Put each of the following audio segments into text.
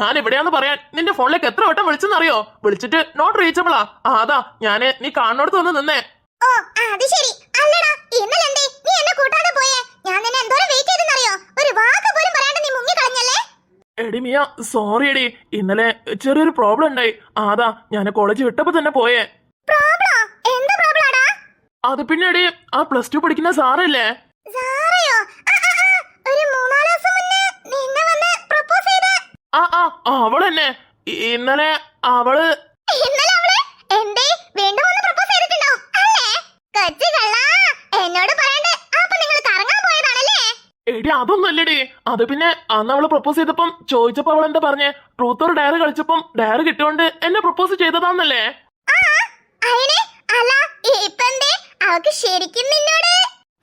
ഞാൻ എവിടെയാന്ന് പറയാൻ നിന്റെ ഫോണിലേക്ക് എത്ര വട്ടം വിളിച്ചെന്നറിയോ? വിളിച്ചിട്ട് നോട്ട് റീച്ചബിളാ അതാ. ഞാൻ നീ കാണോടത്ത് വന്ന് നിന്നേ. ഓ അത് ശരി. അല്ലടാ ഇന്നലെ എന്തേ നീ എന്നെ കൂട്ടാതെ പോയേ. ഞാൻ നിന്നെ എന്തോരം വെയിറ്റ് ചെയ്തെന്നറിയോ? ഒരു വാക്ക് പോലും പറയാണ്ട് നീ മുങ്ങി കളഞ്ഞല്ലേ? എടി മിയ സോറി എടി. ഇന്നലെ ചെറിയൊരു പ്രോബ്ലം ഉണ്ടായി. അതാ. ഞാൻ കോളേജ് വിട്ടപ്പോ തന്നെ പോയേ. പ്രോബ്ലോ എന്ത് പ്രോബ്ലമാടാ അത് പിന്നെ എടി ആ പ്ലസ് ടു പഠിക്കുന്ന സാറല്ലേ? സാറയോ ആ തന്നെ ഇന്നലെ അവൾ ഇന്നലെ അവൾ എന്തേ? വീണ്ടും ഒന്ന് പ്രപ്പോസ് ചെയ്തിട്ടുണ്ടോ? അല്ലേ? കൊച്ചു കള്ളാ. എന്നോട് പറയാണ്ട്. അപ്പൊ നിങ്ങൾ കറങ്ങാൻ പോയതാണല്ലേ? എടി അതൊന്നല്ലടി. അത് പിന്നെ അന്ന് അവൾ പ്രപ്പോസ് ചെയ്തപ്പം ചോദിച്ചപ്പോ അവൾ എന്താ പറഞ്ഞേ? ട്രൂത്ത് ഓർ ഡയറി കളിച്ചപ്പം ഡയറി കിട്ടിയോണ്ട് എന്നെ പ്രപ്പോസ് ചെയ്തതാന്നല്ലേ? അല്ല ഇപ്പൊ എന്തേ അവക്ക് ശരിക്കും നിന്നോട്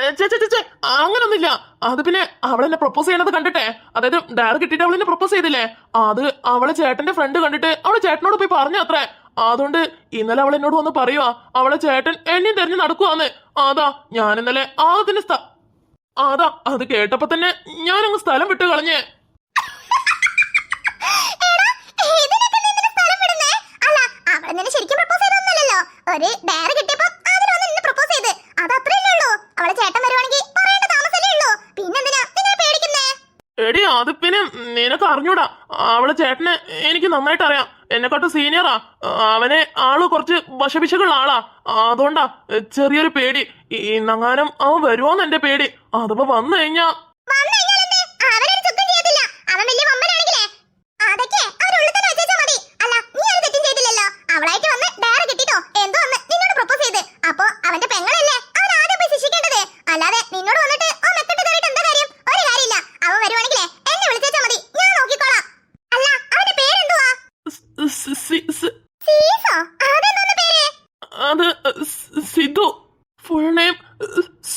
അങ്ങനൊന്നുമില്ല. അത് പിന്നെ അവളെന്നെ പ്രപ്പോസ് ചെയ്യണത് കണ്ടിട്ടെ. അതായത് ഡയറി കിട്ടിയിട്ട് അവളെന്നെ പ്രപ്പോസ് ചെയ്തില്ലേ? അത് അവളെ ചേട്ടന്റെ ഫ്രണ്ട് കണ്ടിട്ട് അവളെ ചേട്ടനോട് പോയി പറഞ്ഞു അത്രേ. അതുകൊണ്ട് ഇന്നലെ അവൾ എന്നോട് വന്ന് പറയുവാ അവളെ ചേട്ടൻ എന്നെയും തെരഞ്ഞു നടക്കുവാന്ന്. അതാ ഞാൻ ഇന്നലെ ആദ്യത്തിന്റെ സ്ഥ അതാ അത് കേട്ടപ്പോ തന്നെ ഞാനങ്ങ് സ്ഥലം വിട്ട് കളഞ്ഞേ. എടാ, ഇതിനൊക്കെ നീ എന്തിനാ സ്ഥലം വിടുന്നേ? അല്ല, അവൾ നിന്നെ ശരിക്കും propose ചെയ്തൊന്നുമല്ലല്ലോ. ഒരു ഡയറി കിട്ടിയപ്പോ അതിന് വന്ന് നിന്നെ propose ചെയ്ത്. അത് അത്രയല്ലേ ഉള്ളൂ. അവളെ ചേട്ടൻ വരുവാണെങ്കി പറയേണ്ട താമസല്ലേ ഉള്ളൂ. പിന്നെന്തിനാ നിന്നെ പേടിക്കുന്നേ? എടി അത് പിന്നെ നിനക്ക് അറിഞ്ഞൂടാ. അവളെ ചേട്ടനെ എനിക്ക് നന്നായിട്ട് അറിയാം. എന്നെക്കാട്ടും സീനിയറാ. അവനെ ആൾ കുറച്ച് വശപിശകുള്ള ആളാ. അതുകൊണ്ടാ ചെറിയൊരു പേടി. ഇന്നങ്ങാനും അവൻ വരുമോന്ന് എന്റെ പേടി. അതിപ്പോ വന്നു കഴിഞ്ഞാ വന്ന് കഴിഞ്ഞാലെന്തേ? അവനൊരു ചുക്കും ചെയ്യത്തില്ല. അവൻ വലിയ വമ്പനാണെങ്കിലേ, അതൊക്കെ അവനുള്ളിൽ തന്നെ വെച്ചേച്ചാ മതി. അല്ല, നീ ഒരു തെറ്റും ചെയ്തില്ലല്ലോ. അവളായിട്ട് വന്ന് ഡയറി കിട്ടിട്ടോ എന്തോ വന്ന് നിന്നോട് പ്രപ്പോസ് ചെയ്ത് അപ്പൊ അവന്റെ പെങ്ങളല്ലേ അവൻ ആദ്യം പോയി ശിക്ഷിക്കേണ്ടത് അല്ലാതെ നിന്നോട് വന്നിട്ട് ആ മെക്കെട്ട് കയറിയിട്ട് എന്താ കാര്യം ഒരു കാര്യമില്ല അവൻ വരുവാണെങ്കിലേ എന്നെ വിളിച്ചേച്ചാ മതി ഞാൻ നോക്കിക്കോളാം അല്ല അവന്റെ പേരെന്തുവാ സ്- സ്- സി- സ്- സീസോ അതെന്തോന്ന് പേര് അത് സ്- സിദ്ധു ഫുൾ നെയിം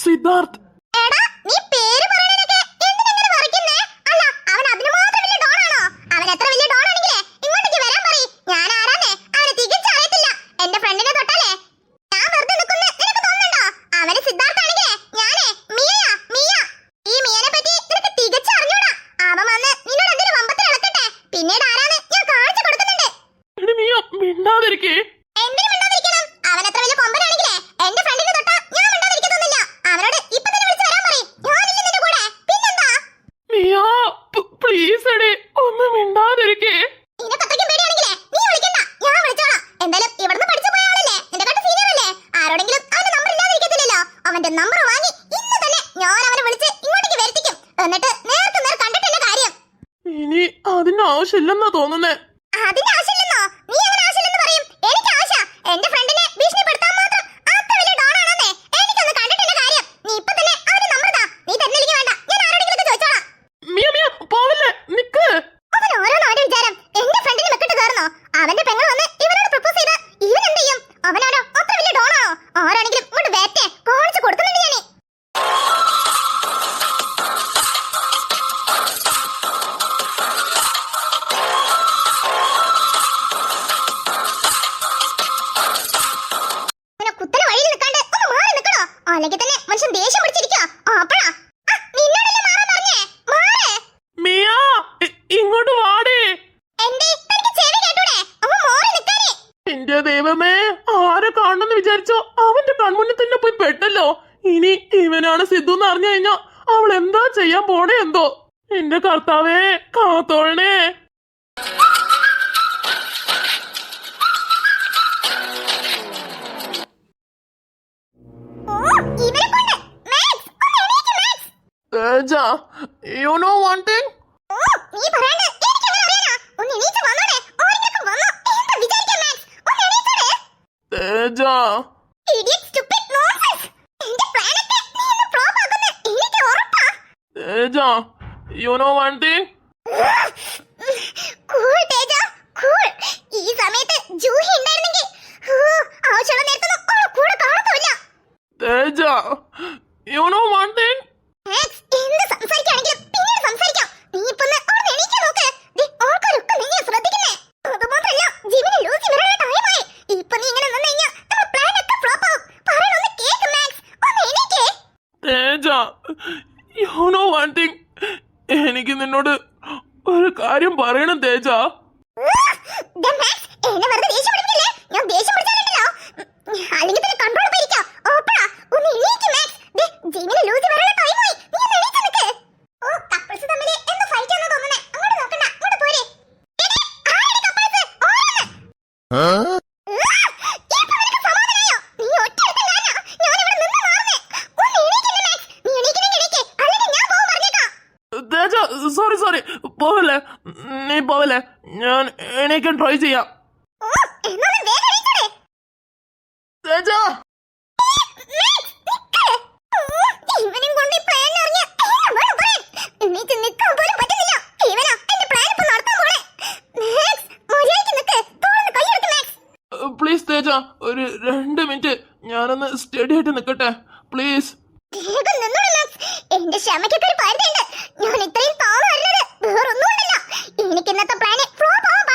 സിദ്ധാർത്ഥ് എടാ നീ പേര് പറയുന്നതിനൊക്കെ എന്തിനിങ്ങനെ മറിക്കുന്നേ അല്ല അവൻ അതിന് മാത്രം വലിയ ഡോണാണോ അവൻ എത്ര വലിയ ഡോണാണെങ്കിലേ ഇങ്ങോട്ടേക്ക് വരാൻ പറയ് ഞാൻ ആരാന്നേ അവനെ തികച്ചറിയത്തില്ല എന്റെ ഫ്രണ്ടിനെ തൊട്ടാലേ ഞാൻ വെറുതെ നിൽക്കുന്ന നിനക്ക് തോന്നുന്നുണ്ടോ അവന് സിദ്ധാർത്ഥാണെങ്കിലേ ഞാനേ മിയയാ മിയ ഈ മിയനെ പറ്റി നിനക്ക് തികച്ചറിഞ്ഞൂടാ അവൻ വന്ന് നിന്നോട് എന്തിനു വമ്പത്തിൽ ഇളക്കട്ടെ പിന്നീട് ആരാന്ന് ഞാൻ കാണിച്ചു കൊടുക്കുന്നുണ്ട് എടി നീ മിണ്ടാതിരിക്കേ എന്തിനു മിണ്ടാതിരിക്കണം? അവൻ അത്ര വലിയ കൊമ്പനാണെങ്കിലേ എന്റെ ഫ്രണ്ടിനെ തൊട്ടാ ഞാൻ മിണ്ടാതിരിക്കത്തൊന്നുമില്ല. അവനോട് ഇപ്പൊ തന്നെ വിളിച്ച് വരാൻ പറയ്. ഞാനില്ലേ നിന്റെ കൂടെ? പിന്നെന്താ? മിയാ പ്ലീസ് എടി ഒന്ന് മിണ്ടാതിരിക്കേ നിനക്ക് അത്രയ്ക്കും പേടിയാണെങ്കിലേ നീ വിളിക്കണ്ട. ഞാൻ വിളിച്ചോളാം. എന്തായാലും ഇവിടുന്ന് പഠിച്ചു പോയ ആളല്ലേ? നിന്നെക്കാട്ടും senior അല്ലേ? ആരോടെങ്കിലും അവന്റെ number ഇല്ലാതിരിക്കത്തില്ലല്ലോ. അവന്റെ number വാങ്ങി ഇന്ന് തന്നെ ഞാൻ അവനെ വിളിച്ച് ഇങ്ങോട്ടേക്ക് വരുത്തിക്കും. എന്നിട്ട് നേർക്ക് നേർ കണ്ടിട്ടല്ലേ കാര്യം. ഇനി അതിന്റെ ആവശ്യമില്ലെന്നാ തോന്നുന്നേ. അതിന്റെ എന്റെ ദൈവമേ ആരെ കാണണമെന്ന് വിചാരിച്ചോ? അവന്റെ കൺമുന്നിൽ തന്നെ പോയി പെട്ടല്ലോ. ഇനി ഇവനാണ് സിദ്ധു എന്ന് അറിഞ്ഞു കഴിഞ്ഞോ അവൾ എന്താ ചെയ്യാൻ പോണേ എന്തോ? എന്റെ കർത്താവേ കാത്തോളണേ. യു നോ വാണ്ടിങ് തിങ് നീ പറയാണ്ട് എനിക്കെങ്ങനെ അറിയാനാ? ഒന്ന് എണീച്ച് വന്നോടെ. ആരെങ്കിലുമൊക്കെ വന്നോ? എന്താ വിചാരിക്കാ മാക്സ്? ഒന്ന് എണീച്ചോടെ. Teja Idiot, stupid nonsense. എന്റെ plan ഒക്കെ നീ ഇന്ന് flop ആക്കുമെന്ന് എനിക്ക് ഉറപ്പാ. Teja you know one thing. ഈ സമയത്ത് ജൂഹി ഉണ്ടായിരുന്നെങ്കിൽ ആവശ്യമുള്ള നേരത്തൊന്നും കൂടെ കാണത്തുമില്ല. Teja you know one thing Max, എന്ത് സംസാരിക്കുകയാണെങ്കിലും പിന്നീട് സംസാരിക്കാം. നീ ഇപ്പൊ ഒന്ന് അവിടുന്ന് എണീക്കാൻ നോക്ക്. ദേ, ആൾക്കാരൊക്കെ നിന്നെ ശ്രദ്ധിക്കുന്നേ. അതുമാത്രല്ല, ജിമിന് ലൂസി വരാനുള്ള time ആയി. ഇപ്പൊ നീ ഇങ്ങനെ നിന്ന് കഴിഞ്ഞാ നമ്മുടെ plan ഒക്കെ flop ആവും. പറയണൊന്ന് കേക്ക് മാക്സ്. ഒന്ന് എണീക്ക്. Teja you know one thing എനിക്ക് നിന്നോട് ഒരു കാര്യം പറയണം തേജ. അല്ലെങ്കിൽ. ഓപ്പടാ, ഒന്ന് ആയി. നീ ഒന്ന് എണീറ്റ് നിക്ക്. ഓ, couples തമ്മിൽ എന്തോ fight ആണെന്നാ തോന്നുന്നേ. അങ്ങോട്ട് നോക്കണ്ട, ഇങ്ങോട്ട് പോര്. എടീ, ആരെടി couples? ഓരോന്ന്. ഇപ്പൊ നിനക്ക് സമാധാനായോ? നീ ഒറ്റയൊരുത്തൻ കാരണാ ഞാനിവിടെ നിന്ന് മാറുന്നേ. ഒന്ന് എണീക്ക് എന്റെ മാക്സ്. നീ എണീക്കണമെങ്കിൽ എണീക്ക്, അല്ലെങ്കിൽ ഞാൻ പോകും പറഞ്ഞേക്കാം. തേജ സോറി സോറി പോവല്ലേ നീ പോവല്ലേ ഞാൻ എണീക്കാൻ ട്രൈ ചെയ്യാം ഓ, എന്നാ ഒന്ന് വേഗം എണീറ്റോടെ. തേജ മാക്സ്, നിക്ക്. ഉം, ഇവനെയും കൊണ്ട് ഈ plan ഇറങ്ങിയ എങ്ങനെ വേണം പറയാൻ? എണീറ്റ് നിൽക്കാൻ പോലും പറ്റുന്നില്ല. ഇവനാ എന്റെ plan ഇപ്പൊ നടത്താൻ നീ പോവല്ലേ? ഞാൻ നിക്ക്. ട്രൈ ചെയ്യാം. മാക്സ്. പ്ലീസ് തേജ! ഒരു രണ്ട് മിനിറ്റ് ഞാനൊന്ന് സ്റ്റഡി ആയിട്ട് നിൽക്കട്ടെ പ്ലീസ് വേഗം നിന്നോളൂ. എന്റെ ക്ഷമയ്ക്കൊക്കെ ഒരു പരിധിയുണ്ട്. ഞാൻ ഇത്രയും താഴെ വരുന്നത് വേറൊന്നുകൊണ്ടല്ല. എനിക്ക് ഇന്നത്തെ പ്ലാന് ഫ്ലോപ്പ് ആവാൻ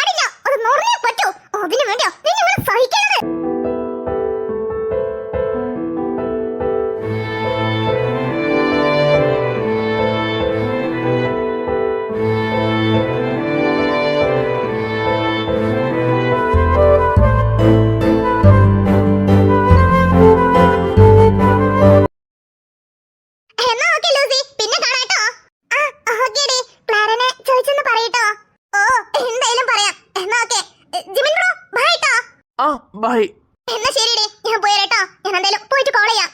ഞാൻ പോയി കേട്ടോ ഞാൻ എന്തായാലും പോയിട്ട് കോൾ ചെയ്യാം.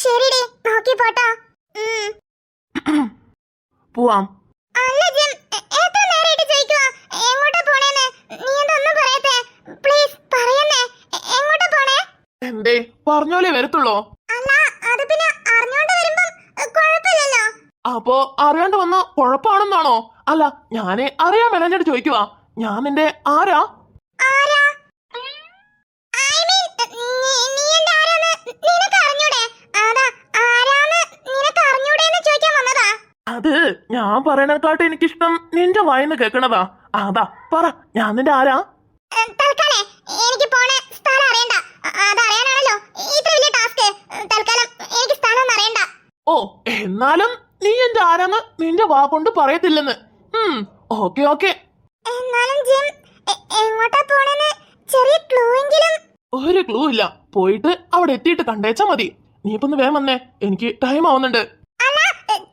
ശരിടേ. നോക്കി പോട്ടോ. പോവാം. അല്ല ജിം എത്ര നേരമായിട്ട് ചോദിക്കുവാ? എങ്ങോട്ടാ പോണേന്ന്? നീ എന്തൊന്നും പറയത്തെ? പ്ലീസ് പറയണേ എങ്ങോട്ടാ പോണേ? എന്തേ പറഞ്ഞോലേ വരത്തുള്ളോ? അല്ല അത് പിന്നെ അറിഞ്ഞോണ്ട് വരുമ്പം കുഴപ്പമില്ലല്ലോ. അപ്പോ അറിയാണ്ട് വന്ന കുഴപ്പമാണെന്നാണോ? അല്ല ഞാനേ അറിയാൻ മെനഞ്ഞിട്ട് ചോദിക്കുവാ. ഞാൻ നിന്റെ ആരാ? അത് ഞാൻ പറയണേക്കാട്ട് എനിക്കിഷ്ടം നിന്റെ വായിന്ന് കേക്കണതാ അതാ പറ ഞാൻ നിന്റെ ആരാ? തൽക്കാലേ എനിക്ക് പോണ സ്ഥലം അറിയണ്ട. അതറിയാനാണല്ലോ ഇത്ര വലിയ ടാസ്ക്. തൽക്കാലം എനിക്ക് സ്ഥലം അറിയണ്ട. ഓ എന്നാലും നീ എന്റെ ആരാന്ന് നിന്റെ വാ കൊണ്ട് പറയത്തില്ലെന്ന്. Okay okay. എന്നാലും ജിം എങ്ങോട്ടാ പോണെന്ന് ചെറിയ ക്ലൂ എങ്കിലും. ഒരു ക്ലൂ ഇല്ല. പോയിട്ട് അവിടെ എത്തിയിട്ട് കണ്ടേച്ചാ മതി. നീ ഇപ്പൊ ഒന്ന് വേഗം വന്നേ. എനിക്ക് ടൈം ആവുന്നുണ്ട്. അല്ല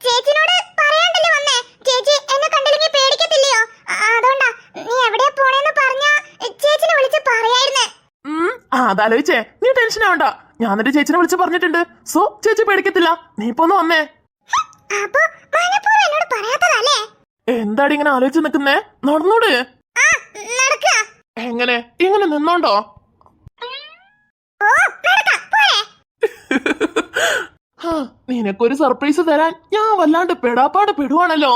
ചേച്ചിനോട് പറയാണ്ടല്ലേ വന്നേ ചേച്ചി എന്നെ കണ്ടില്ലെങ്കിൽ പേടിക്കത്തില്ലയോ അ- അതുകൊണ്ടാ നീ എവിടെയാ പോണേന്ന് പറഞ്ഞാ എ, ചേച്ചിനെ വിളിച്ച് പറയായിരുന്നേ അതാലോചിച്ചേ നീ ടെൻഷൻ ആവണ്ട. ഞാൻ എന്നിട്ട് ചേച്ചിനെ വിളിച്ച് പറഞ്ഞിട്ടുണ്ട്. സോ ചേച്ചി പേടിക്കത്തില്ല. നീ ഇപ്പൊ ഒന്ന് വന്നേ. എന്താടി ഇങ്ങനെ ആലോചിച്ച് നിക്കുന്നേ നടന്നോട്. എങ്ങനെ? ഇങ്ങനെ നിന്നോണ്ടോ? നിനക്കൊരു സർപ്രൈസ് തരാൻ ഞാൻ വല്ലാണ്ട് പെടാപ്പാട് പെടുവാണല്ലോ.